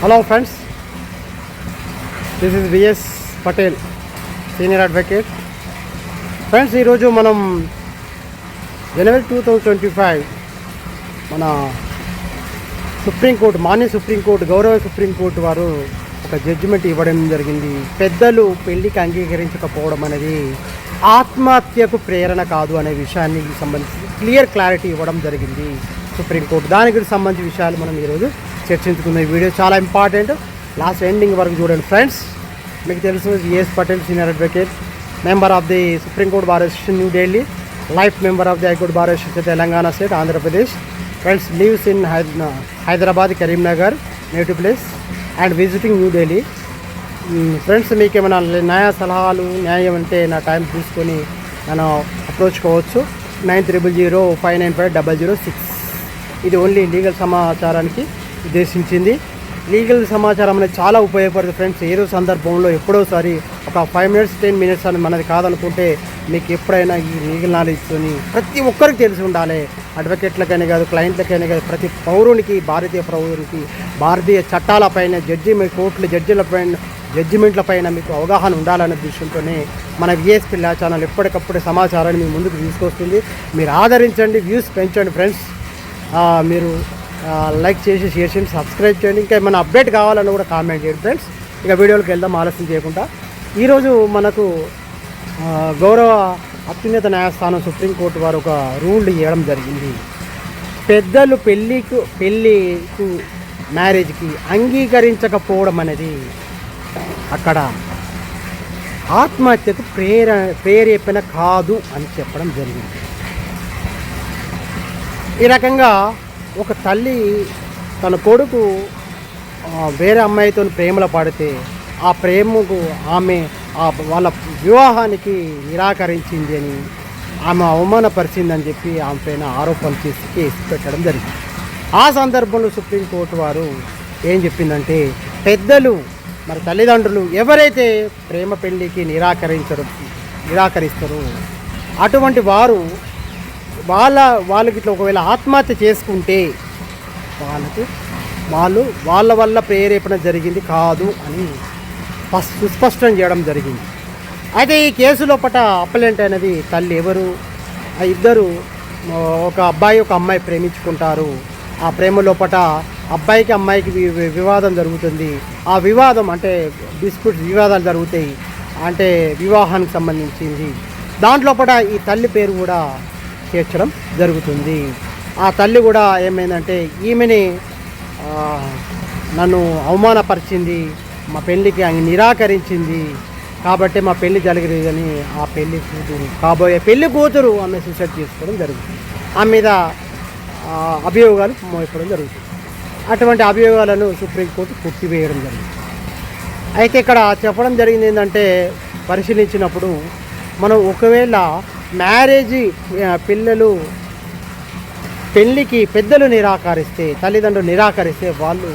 Hello friends this is VS Patel senior advocate friends ఈరోజు మనం జనవరి టూ థౌజండ్ ట్వంటీ ఫైవ్ మన supreme court మాన్య సుప్రీంకోర్టు గౌరవ సుప్రీంకోర్టు వారు ఒక జడ్జిమెంట్ ఇవ్వడం జరిగింది. పెద్దలు పెళ్ళికి అంగీకరించకపోవడం అనేది ఆత్మహత్యకు ప్రేరణ కాదు అనే విషయానికి సంబంధించి క్లియర్ క్లారిటీ ఇవ్వడం జరిగింది సుప్రీంకోర్టు. దానికి సంబంధించిన విషయాలు మనం ఈరోజు చర్చించుకున్న ఈ వీడియో చాలా ఇంపార్టెంట్. లాస్ట్ ఎండింగ్ వరకు చూడండి ఫ్రెండ్స్. మీకు తెలుసు AS Patel senior advocate member of the supreme court bar association New Delhi life member of the high court bar association Telangana state Andhra Pradesh. Friends lives in Hyderabad Karimnagar native place and visiting New Delhi friends మీకు ఏమైనా న్యాయ సలహాలు న్యాయం అంటే నా time తీసుకొని మనం approach కావచ్చు. Nine triple zero five nine five double zero six. ఇది ఓన్లీ లీగల్ సమాచారానికి ఉద్దేశించింది. లీగల్ సమాచారం అనేది చాలా ఉపయోగపడుతుంది ఫ్రెండ్స్. ఏదో సందర్భంలో ఎప్పుడోసారి ఒక ఫైవ్ మినిట్స్ టెన్ మినిట్స్ అని మనది కాదనుకుంటే మీకు ఎప్పుడైనా ఈ లీగల్ నాలెడ్జ్తోని ప్రతి ఒక్కరికి తెలిసి ఉండాలి. అడ్వకేట్లకైనా కాదు క్లయింట్లకైనా కాదు ప్రతి పౌరునికి భారతీయ పౌరునికి భారతీయ చట్టాలపైన జడ్జి కోర్టుల జడ్జిలపైన జడ్జిమెంట్లపైన మీకు అవగాహన ఉండాలనే దృష్టితోనే మన విఎస్పి ల్యా ఛానల్ ఎప్పటికప్పుడు సమాచారాన్ని మీ ముందుకు తీసుకొస్తుంది. మీరు ఆదరించండి వ్యూస్ పెంచండి ఫ్రెండ్స్. మీరు లైక్ చేసి షేర్ చేయండి సబ్స్క్రైబ్ చేయండి. ఇంకా ఏమైనా అప్డేట్ కావాలన్నా కూడా కామెంట్ చేయండి ఫ్రెండ్స్. ఇక వీడియోలకు వెళ్దాం ఆలస్యం చేయకుండా. ఈరోజు మనకు గౌరవ అత్యున్నత న్యాయస్థానం సుప్రీంకోర్టు వారు ఒక రూల్ ఇవ్వడం జరిగింది. పెద్దలు పెళ్ళికు పెళ్ళికు మ్యారేజ్కి అంగీకరించకపోవడం అనేది అక్కడ ఆత్మహత్యకు ప్రేర ప్రేరేపణ కాదు అని చెప్పడం జరిగింది. ఈ రకంగా ఒక తల్లి తన కొడుకు వేరే అమ్మాయితో ప్రేమలో పడితే ఆ ప్రేమకు ఆమె ఆ వాళ్ళ వివాహానికి నిరాకరించింది అని ఆమె అవమానపరిచిందని చెప్పి ఆమె పైన ఆరోపణలు చేసి కేసు పెట్టడం జరిగింది. ఆ సందర్భంలో సుప్రీంకోర్టు వారు ఏం చెప్పిందంటే పెద్దలు మరి తల్లిదండ్రులు ఎవరైతే ప్రేమ పెళ్ళికి నిరాకరించరు నిరాకరిస్తారో అటువంటి వారు వాళ్ళ వాళ్ళకి ఇట్లా ఒకవేళ ఆత్మహత్య చేసుకుంటే వాళ్ళకి వాళ్ళు వాళ్ళ వల్ల ప్రేరేపణ జరిగింది కాదు అని సుస్పష్టం చేయడం జరిగింది. అయితే ఈ కేసు లోపల అప్పలెంట్ అనేది తల్లి ఎవరు ఆ ఇద్దరు ఒక అబ్బాయి ఒక అమ్మాయి ప్రేమించుకుంటారు. ఆ ప్రేమ లోపల అబ్బాయికి అమ్మాయికి వివాదం జరుగుతుంది. ఆ వివాదం అంటే డిస్ప్యూట్ వివాదాలు జరుగుతాయి. అంటే వివాహానికి సంబంధించింది. దాంట్లోపల ఈ తల్లి పేరు కూడా చేర్చడం జరుగుతుంది. ఆ తల్లి కూడా ఏమైందంటే ఈమెని నన్ను అవమానపరిచింది మా పెళ్ళికి ఆయన నిరాకరించింది కాబట్టి మా పెళ్ళి జరగలేదని ఆ పెళ్ళి కూతురు కాబోయే పెళ్ళి కూతురు ఆమె సూసైడ్ చేసుకోవడం జరుగుతుంది. ఆమె మీద అభియోగాలు మోపడం జరుగుతుంది. అటువంటి అభియోగాలను సుప్రీంకోర్టు కొట్టివేయడం జరిగింది అయితే ఇక్కడ చెప్పడం జరిగింది ఏంటంటే పరిశీలించినప్పుడు మనం ఒకవేళ మ్యారేజ్ పిల్లలు పెళ్ళికి పెద్దలు నిరాకరిస్తే తల్లిదండ్రులు నిరాకరిస్తే వాళ్ళు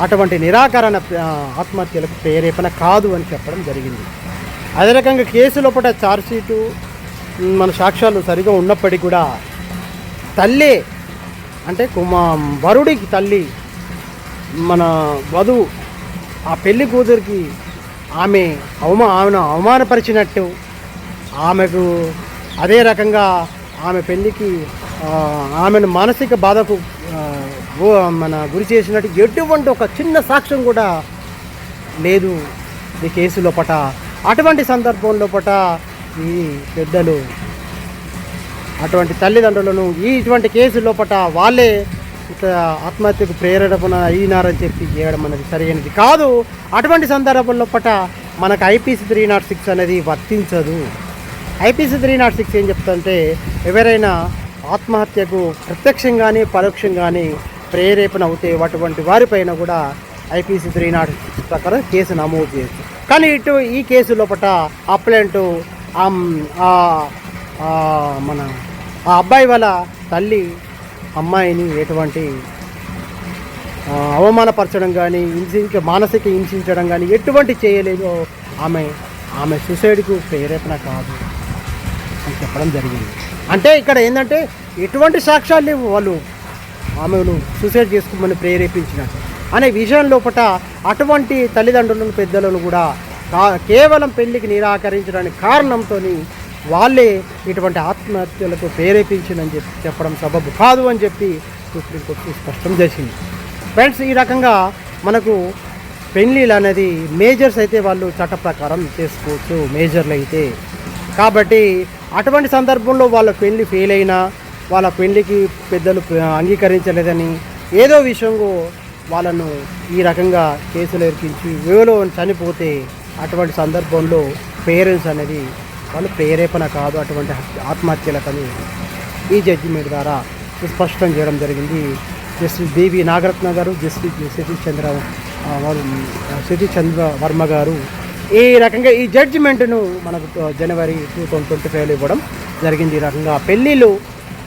అటువంటి నిరాకరణ ఆత్మహత్యలకు ప్రేరేపణ కాదు అని చెప్పడం జరిగింది. అదే రకంగా కేసు లోపల ఛార్జ్షీటు మన సాక్ష్యాలు సరిగా ఉన్నప్పటికీ కూడా తల్లి అంటే కుమా వరుడికి తల్లి మన వధువు ఆ పెళ్ళి కూతురికి ఆమె అవమా ఆమెను అవమానపరిచినట్టు ఆమెకు అదే రకంగా ఆమె పెళ్ళికి ఆమెను మానసిక బాధకు మన గురి చేసినట్టు ఎటువంటి ఒక చిన్న సాక్ష్యం కూడా లేదు ఈ కేసు లోపట. అటువంటి సందర్భం లోపట ఈ పెద్దలు అటువంటి తల్లిదండ్రులను ఈ ఇటువంటి కేసు లోపట వాళ్ళే ఇట్లా ఆత్మహత్యకు ప్రేరేపణ అయినారని చెప్పి చేయడం అనేది సరైనది కాదు. అటువంటి సందర్భం లోపట మనకు ఐపీసీ త్రీ నాట్ సిక్స్ అనేది వర్తించదు. ఐపీసీ త్రీ నాట్ సిక్స్ ఏం చెప్తుంటే ఎవరైనా ఆత్మహత్యకు ప్రత్యక్షంగానే పరోక్షంగానే ప్రేరేపణ అవుతే అటువంటి వారిపైన కూడా ఐపీసీ త్రీ నాట్ సిక్స్ ప్రకారం కేసు నమోదు చేయొచ్చు కానీ ఇటు ఈ కేసు లోపల అప్లెంట్ మన ఆ అబ్బాయి వాళ్ళ తల్లి అమ్మాయిని ఎటువంటి అవమానపరచడం కానీ హింసించ మానసిక హింసించడం కానీ ఎటువంటి చేయలేదో ఆమె ఆమె సూసైడ్కు ప్రేరేపణ కాదు. అని చెప్పడం జరిగింది. అంటే ఇక్కడ ఏంటంటే ఎటువంటి సాక్ష్యాలు లేవు వాళ్ళు ఆమెను సూసైడ్ చేసుకోమని ప్రేరేపించినట్టు అనే విషయం లోపల అటువంటి తల్లిదండ్రులను పెద్దలను కూడా కేవలం పెళ్ళికి నిరాకరించడానికి కారణంతో వాళ్ళే ఇటువంటి ఆత్మహత్యలకు ప్రేరేపించిందని చెప్పి చెప్పడం సబబు కాదు అని చెప్పి సుప్రీంకోర్టు స్పష్టం చేసింది. ఫ్రెండ్స్ ఈ రకంగా మనకు పెళ్ళిళ్ళు అనేది మేజర్స్ అయితే వాళ్ళు చట్ట ప్రకారం చేసుకోవచ్చు. మేజర్లు అయితే కాబట్టి అటువంటి సందర్భంలో వాళ్ళ పెళ్ళి ఫెయిల్ అయినా వాళ్ళ పెళ్ళికి పెద్దలు అంగీకరించలేదని ఏదో విషయంలో వాళ్ళను ఈ రకంగా కేసులు ఎరికించి వేలో చనిపోతే అటువంటి సందర్భంలో పేరెంట్స్ అనేది వాళ్ళు ప్రేరేపణ కాదు అటువంటి ఆత్మహత్యలకని ఈ జడ్జిమెంట్ ద్వారా స్పష్టం చేయడం జరిగింది. జస్టిస్ బీబీ నాగరత్న గారు జస్టిస్ సతీష్ చంద్ర సతీష్ చంద్ర వర్మ గారు ఈ రకంగా ఈ జడ్జిమెంట్ను మనకు జనవరి టూ థౌజండ్ ట్వంటీ ఫైవ్లో ఇవ్వడం జరిగింది. ఈ రకంగా పెళ్ళిళ్ళు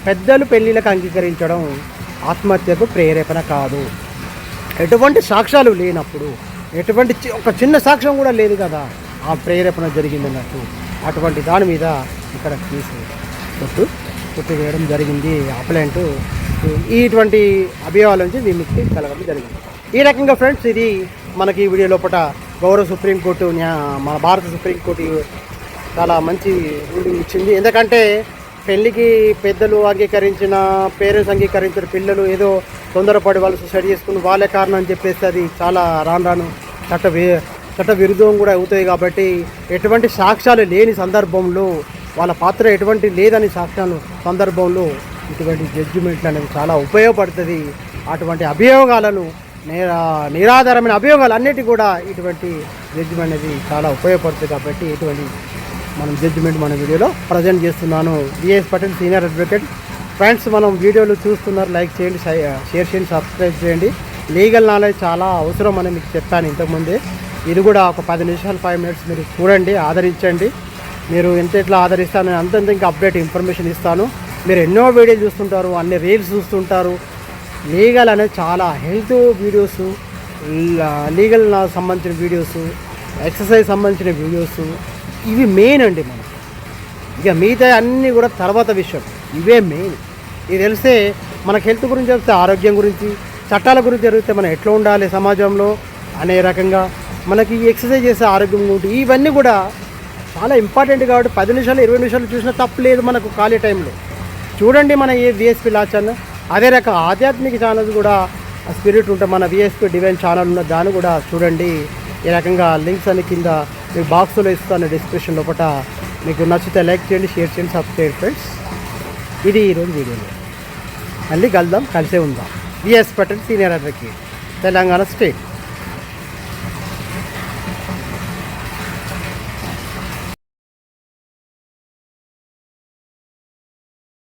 పెద్దలు పెళ్ళిళ్ళకు అంగీకరించడం ఆత్మహత్యకు ప్రేరేపణ కాదు. ఎటువంటి సాక్ష్యాలు లేనప్పుడు ఎటువంటి చి- ఒక చిన్న సాక్ష్యం కూడా లేదు కదా ఆ ప్రేరేపణ జరిగింది అన్నట్టు అటువంటి దాని మీద ఇక్కడ కేసు కొట్టు కొట్టు వేయడం జరిగింది. అప్లైంట్ ఇటువంటి అభియోగాల నుంచి విముక్తి కలగడం జరిగింది. ఈ రకంగా ఫ్రెండ్స్ ఇది మనకి ఈ వీడియో లోపల గౌరవ సుప్రీంకోర్టు మన భారత సుప్రీంకోర్టు చాలా మంచి రూలింగ్ ఇచ్చింది. ఎందుకంటే పెళ్ళికి పెద్దలు అంగీకరించిన పేరెంట్స్ అంగీకరించిన పిల్లలు ఏదో తొందరపడి వాళ్ళు సూసైడ్ చేసుకుని వాళ్ళే కారణం అని చెప్పేసి అది చాలా రాను రాను చట్ట చట్ట విరుద్ధం కూడా అవుతాయి కాబట్టి ఎటువంటి సాక్ష్యాలు లేని సందర్భంలో వాళ్ళ పాత్ర ఎటువంటి లేదని సాక్ష్యాలు సందర్భంలో ఇటువంటి జడ్జిమెంట్లు అనేవి చాలా ఉపయోగపడుతుంది. అటువంటి అభియోగాలను నేరా నిరాధారమైన అభియోగాలు అన్నిటి కూడా ఇటువంటి జడ్జిమెంట్ అనేది చాలా ఉపయోగపడుతుంది కాబట్టి ఇటువంటి మనం జడ్జిమెంట్ మన వీడియోలో ప్రజెంట్ చేస్తున్నాను. VS Patel senior advocate friends మనం వీడియోలు చూస్తున్నారు. లైక్ చేయండి షేర్ చేయండి సబ్స్క్రైబ్ చేయండి. లీగల్ నాలెడ్జ్ చాలా అవసరం అని మీకు చెప్పాను ఇంతకుముందే. ఇది కూడా ఒక పది నిమిషాలు ఫైవ్ మినిట్స్ మీరు చూడండి ఆదరించండి. మీరు ఎంత ఎట్లా ఆదరిస్తాను నేను అంతంత ఇంకా అప్డేట్ ఇన్ఫర్మేషన్ ఇస్తాను. మీరు ఎన్నో వీడియోలు చూస్తుంటారు అన్ని రీల్స్ చూస్తుంటారు. లీగల్ అనేది చాలా హెల్త్ వీడియోస్ లీగల్ సంబంధించిన వీడియోస్ ఎక్సర్సైజ్ సంబంధించిన వీడియోస్ ఇవి మెయిన్ అండి మనకు. ఇక మిగతా అన్నీ కూడా తర్వాత విషయం. ఇవే మెయిన్ ఇది తెలిస్తే మనకు హెల్త్ గురించి తెలిస్తే ఆరోగ్యం గురించి చట్టాల గురించి జరిగితే మనం ఎట్లా ఉండాలి సమాజంలో అనే రకంగా మనకి ఈ ఎక్సర్సైజ్ చేసే ఆరోగ్యం గురించి ఇవన్నీ కూడా చాలా ఇంపార్టెంట్ కాబట్టి పది నిమిషాలు ఇరవై నిమిషాలు చూసినా తప్పలేదు మనకు ఖాళీ టైంలో చూడండి మన ఏ డిఎస్పీ లా అదే రక ఆధ్యాత్మిక ఛానల్స్ కూడా స్పిరిట్ ఉంటే మన విఎస్పి డివైన్ ఛానల్ ఉన్న దాన్ని కూడా చూడండి. ఈ రకంగా లింక్స్ అన్ని కింద మీకు బాక్స్లో ఇస్తాను డిస్క్రిప్షన్ లోపల మీకు నచ్చితే లైక్ చేయండి షేర్ చేయండి సబ్స్క్రైబ్ ఫ్రెండ్స్. ఇది ఈరోజు వీడియోలో మళ్ళీ కలుద్దాం కలిసే ఉందాం. VS Patel senior advocate Telangana state.